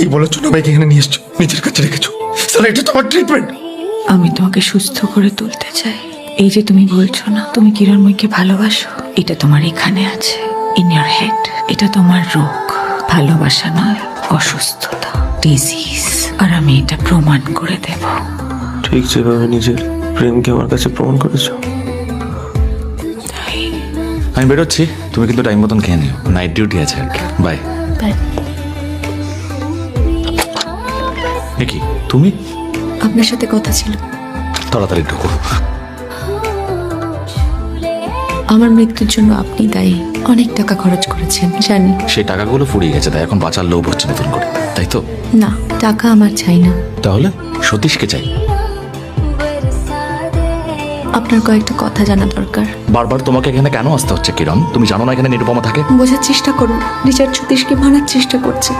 এই বলার জন্য আমাকে এখানে নিয়ে এসছো নিজের কাছে রেখেছো। স্যার এটা তোমার ট্রিটমেন্ট আমি তোমাকে সুস্থ করে তুলতে চাই। এই যে তুমি বলছো না তুমি কিরণময়কে ভালোবাসো এটা তোমার এখানে আছে ইন ইয়ার হেড এটা তোমার রোগ ভালোবাসা নয় অসুস্থতা ডিজিজ আর আমি এটা প্রমাণ করে দেব। ঠিক যেভাবে নিজের প্রেমকে আমার কাছে প্রমাণ করেছ। আমি বেরোচ্ছি তুমি কিন্তু টাইম মতন খেয়ে নিও। নাইট ডিউটি আছে আর কি। বাই কি তুমি? আপনার সাথে কথা ছিল। তাড়াতাড়ি ঢুকো। আমার মৃত্যুর জন্য আপনি দায়ী। অনেক টাকা খরচ করেছেন জানি। সেই টাকাগুলো ফুরিয়ে গেছে তাই এখন বাঁচার লোভ হচ্ছে নতুন করে তাই তো? না টাকা আমার চাই না। তাহলে সতীশকে চাই। আপনার কয়েকটা কথা জানা দরকার। বারবার তোমাকে এখানে কেন আসতে হচ্ছে কিরণ? তুমি জানো না এখানে নিরুপমা থাকে? বোঝার চেষ্টা করুন। রিচার্ড সতীশকে মানার চেষ্টা করছে।